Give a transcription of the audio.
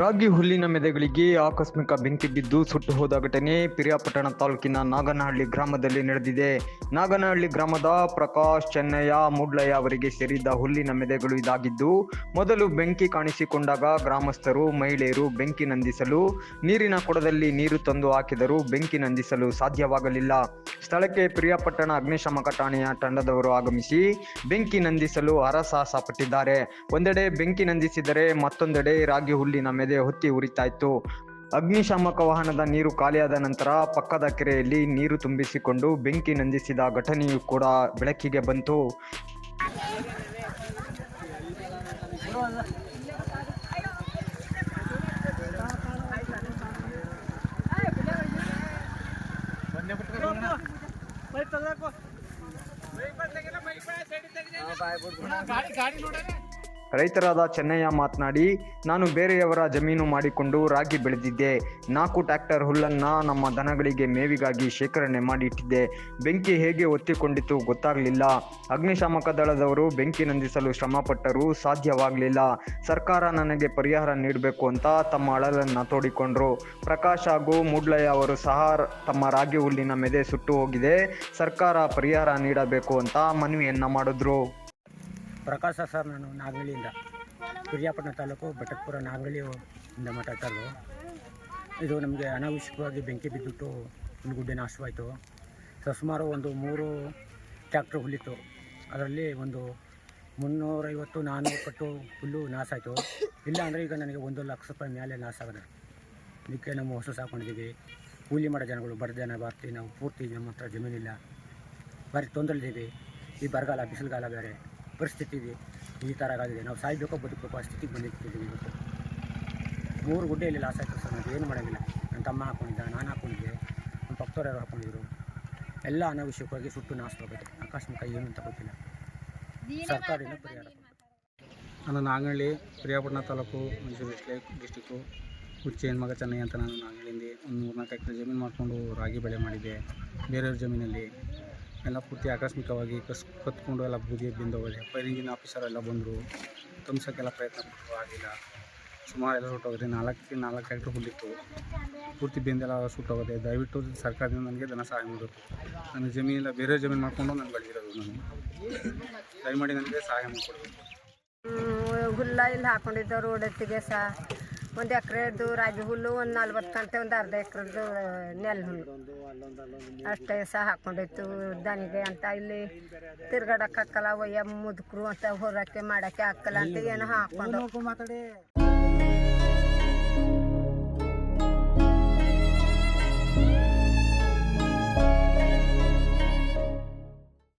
ರಾಗಿ ಹುಲ್ಲಿನ ಮೆದೆಗಳಿಗೆ ಆಕಸ್ಮಿಕ ಬೆಂಕಿ ಬಿದ್ದು ಸುಟ್ಟು ಹೋದ ಘಟನೆ ಪಿರಿಯಾಪಟ್ಟಣ ತಾಲೂಕಿನ ನಾಗನಹಳ್ಳಿ ಗ್ರಾಮದಲ್ಲಿ ನಡೆದಿದೆ. ನಾಗನಹಳ್ಳಿ ಗ್ರಾಮದ ಪ್ರಕಾಶ್ ಚೆನ್ನಯ್ಯ ಮೂಡ್ಲಯ್ಯ ಅವರಿಗೆ ಸೇರಿದ ಹುಲ್ಲಿನ ಮೆದೆಗಳು ಇದಾಗಿದ್ದು, ಮೊದಲು ಬೆಂಕಿ ಕಾಣಿಸಿಕೊಂಡಾಗ ಗ್ರಾಮಸ್ಥರು, ಮಹಿಳೆಯರು ಬೆಂಕಿ ನಂದಿಸಲು, ನೀರಿನ ಕೊಡದಲ್ಲಿ ನೀರು ತಂದು ಹಾಕಿದರೂ ಬೆಂಕಿ ನಂದಿಸಲು ಸಾಧ್ಯವಾಗಲಿಲ್ಲ. ಸ್ಥಳಕ್ಕೆ ಪಿರಿಯಾಪಟ್ಟಣ ಅಗ್ನಿಶಾಮಕ ಠಾಣೆಯ ತಂಡದವರು ಆಗಮಿಸಿ ಬೆಂಕಿ ನಂದಿಸಲು ಹರಸಾಹಸ ಪಟ್ಟಿದ್ದಾರೆ. ಒಂದೆಡೆ ಬೆಂಕಿ ನಂದಿಸಿದರೆ ಮತ್ತೊಂದೆಡೆ ರಾಗಿ ಹುಲ್ಲಿನ ಮೆದೆ ಹೊತ್ತಿ ಉರಿತಾ ಇತ್ತು ಅಗ್ನಿಶಾಮಕ ವಾಹನದ ನೀರು ಖಾಲಿಯಾದ ನಂತರ ಪಕ್ಕದ ಕೆರೆಯಲ್ಲಿ ನೀರು ತುಂಬಿಸಿಕೊಂಡು ಬೆಂಕಿ ನಂದಿಸಿದ ಘಟನೆಯೂ ಕೂಡ ಬೆಳಕಿಗೆ ಬಂತು. ರೈತರಾದ ಚೆನ್ನಯ್ಯ ಮಾತನಾಡಿ, ನಾನು ಬೇರೆಯವರ ಜಮೀನು ಮಾಡಿಕೊಂಡು ರಾಗಿ ಬೆಳೆದಿದ್ದೆ. ನಾಲ್ಕು ಟ್ರ್ಯಾಕ್ಟರ್ ಹುಲ್ಲನ್ನು ನಮ್ಮ ದನಗಳಿಗೆ ಮೇವಿಗಾಗಿ ಶೇಖರಣೆ ಮಾಡಿಟ್ಟಿದ್ದೆ. ಬೆಂಕಿ ಹೇಗೆ ಒತ್ತಿಕೊಂಡಿತು ಗೊತ್ತಾಗಲಿಲ್ಲ. ಅಗ್ನಿಶಾಮಕ ದಳದವರು ಬೆಂಕಿ ನಂದಿಸಲು ಶ್ರಮಪಟ್ಟರೂ ಸಾಧ್ಯವಾಗಲಿಲ್ಲ. ಸರ್ಕಾರ ನನಗೆ ಪರಿಹಾರ ನೀಡಬೇಕು ಅಂತ ತಮ್ಮ ಅಳಲನ್ನು ತೋಡಿಕೊಂಡ್ರು. ಪ್ರಕಾಶ್ ಹಾಗೂ ಮೂಡ್ಲಯ್ಯ ಅವರು ಸಹ ತಮ್ಮ ರಾಗಿ ಹುಲ್ಲಿನ ಮೆದೆ ಸುಟ್ಟು ಹೋಗಿದೆ. ಸರ್ಕಾರ ಪರಿಹಾರ ನೀಡಬೇಕು ಅಂತ ಮನವಿಯನ್ನು ಮಾಡಿದ್ರು. ಪ್ರಕಾಶ ಸರ್ ನಾನು ನಾಗವಳ್ಳಿಯಿಂದ ಪಿರಿಯಾಪಟ್ಟಣ ತಾಲೂಕು ಬೆಟ್ಟಪುರ ನಾಗವಳ್ಳಿಯಿಂದ ಮಾತಾಡ್ತಾ ಇದು ನಮಗೆ ಅನಾವಶ್ಯಕವಾಗಿ ಬೆಂಕಿ ಬಿದ್ದುಬಿಟ್ಟು ಹುಲ್ಗುಡ್ಡೆ ನಾಶವಾಯಿತು. ಸೊ ಸುಮಾರು ಒಂದು ಮೂರು ಟ್ಯಾಕ್ಟ್ರ್ ಹುಲ್ಲಿತ್ತು. ಅದರಲ್ಲಿ ಒಂದು ಮುನ್ನೂರೈವತ್ತು ನಾನ್ನೂರು ಪಟ್ಟು ಹುಲ್ಲು ನಾಶ ಆಯಿತು. ಇಲ್ಲ ಅಂದರೆ ಈಗ ನನಗೆ ಒಂದು ಲಕ್ಷ ರೂಪಾಯಿ ಮೇಲೆ ನಾಶ ಆಗಿದೆ. ಇದಕ್ಕೆ ನಮ್ಮ ಹೊಸ ಸಾಕೊಂಡಿದ್ದೀವಿ ಕೂಲಿ ಮಾಡೋ ಜನಗಳು, ಬಡ ಜನ ಬರ್ತೀವಿ ನಾವು ಪೂರ್ತಿ ನಮ್ಮ ಹತ್ರ ಜಮೀನಿಲ್ಲ. ಭಾರಿ ತೊಂದರೆಲಿದ್ದೀವಿ. ಈ ಬರಗಾಲ, ಬಿಸಿಲುಗಾಲ ಬೇರೆ. ಪರಿಸ್ಥಿತಿ ಇದೆ. ಈ ಥರ ಆಗಿದೆ. ನಾವು ಸಾಯ್ಬೇಕೋ ಬದುಕಬೇಕು ಆ ಸ್ಥಿತಿಗೆ ಬಂದಿರ್ತೀವಿ ಇವತ್ತು ಮೂರು ಗುಡ್ಡೆಯಲ್ಲಿ ಲಾಸ್ ಆಯ್ತು ಸರ್. ನಾವು ಏನು ಮಾಡೋಂಗಿಲ್ಲ ನನ್ನ ತಮ್ಮ ಹಾಕೊಂಡಿದ್ದ, ನಾನು ಹಾಕೊಂಡಿದ್ದೆ ನಮ್ಮ ಪಕ್ಕದವ್ರು ಹಾಕೊಂಡಿದ್ರು. ಎಲ್ಲ ಅನಾವಶ್ಯಕವಾಗಿ ಸುಟ್ಟು ನಾಶವಾಗುತ್ತೆ ಆಕಸ್ಮಿಕ ಏನು ಅಂತ ಗೊತ್ತಿಲ್ಲ. ಸರ್ಕಾರದಿಂದ ಪರಿಹಾರ. ನಾನು ನಾಗಳ್ಳಿ, ಪ್ರಿಯಾಪಟ್ಟಣ ತಾಲೂಕು ಮೈಸೂರು ಡಿಸ್ಟಿಕ್ಕು ಹುಚ್ಚೇನ್ ಮಗ ಚೆನ್ನೈ ಅಂತ ನಾನು ನಾಗಳಿಂದ ಒಂದು ಮೂರ್ನಾಲ್ಕು ಎಕರೆ ಜಮೀನು ಮಾಡಿಕೊಂಡು ರಾಗಿ ಬೆಳೆ ಮಾಡಿದ್ದೆ. ಬೇರೆಯವ್ರ ಜಮೀನಲ್ಲಿ ಎಲ್ಲ ಪೂರ್ತಿ ಆಕಸ್ಮಿಕವಾಗಿ ಕಸ್ ಕತ್ಕೊಂಡು ಎಲ್ಲ ಬೂದಿ ಬಿಂದೋಗಿದೆ. ಪೈರಿಂಗಿನ ಆಫೀಸರ್ ಎಲ್ಲ ಬಂದರು. ತುಂಬಿಸೋಕ್ಕೆಲ್ಲ ಪ್ರಯತ್ನ ಪಟ್ಟರು ಆಗಿಲ್ಲ. ಸುಮಾರು ಎಲ್ಲ ಸುಟ್ಟೋಗಿದೆ. ನಾಲ್ಕು ನಾಲ್ಕು ಟ್ರ್ಯಾಕ್ಟ್ರ್ ಹುಲ್ಲಿತ್ತು. ಪೂರ್ತಿ ಬೆಂದೆಲ್ಲ ಸುಟ್ಟೋಗಿದೆ. ದಯವಿಟ್ಟು ಸರ್ಕಾರದಿಂದ ನನಗೆ ಧನ ಸಹಾಯ ಮಾಡಬೇಕು ನನ್ನ ಜಮೀನಿಲ್ಲ ಬೇರೆ ಜಮೀನು ಮಾಡಿಕೊಂಡು ನಾನು ಬೆಳೆದಿರೋದು ನಾನು. ದಯಮಾಡಿ ನನಗೆ ಸಹಾಯ ಮಾಡಿಕೊಡ್ಬೇಕು. ಹುಲ್ಲ ಇಲ್ಲಿ ಹಾಕೊಂಡಿದ್ದ ರೋಡ್ ಸಹ ಒಂದು ಎಕರೆದು ರಾಗಿ ಹುಲ್ಲು ಒಂದು ನಲ್ವತ್ತು ಗಂಟೆ, ಒಂದು ಅರ್ಧ ಎಕರೆದು ನೆಲ್ ಹುಲ್ಲು. ಅಷ್ಟೇ ಸಹ ಹಾಕೊಂಡಿತ್ತು ದನಿಗೆ ಅಂತ. ಇಲ್ಲಿ ತಿರ್ಗಾಡಕ್ಕೆ ಹಾಕಲ್ಲ, ಒಯ್ಯ ಮುದುಕರು ಅಂತ ಹೊರಕ್ಕೆ ಮಾಡೋಕ್ಕೆ ಹಾಕಲ್ಲ ಅಂತ ಏನೋ ಹಾಕೊಂಡು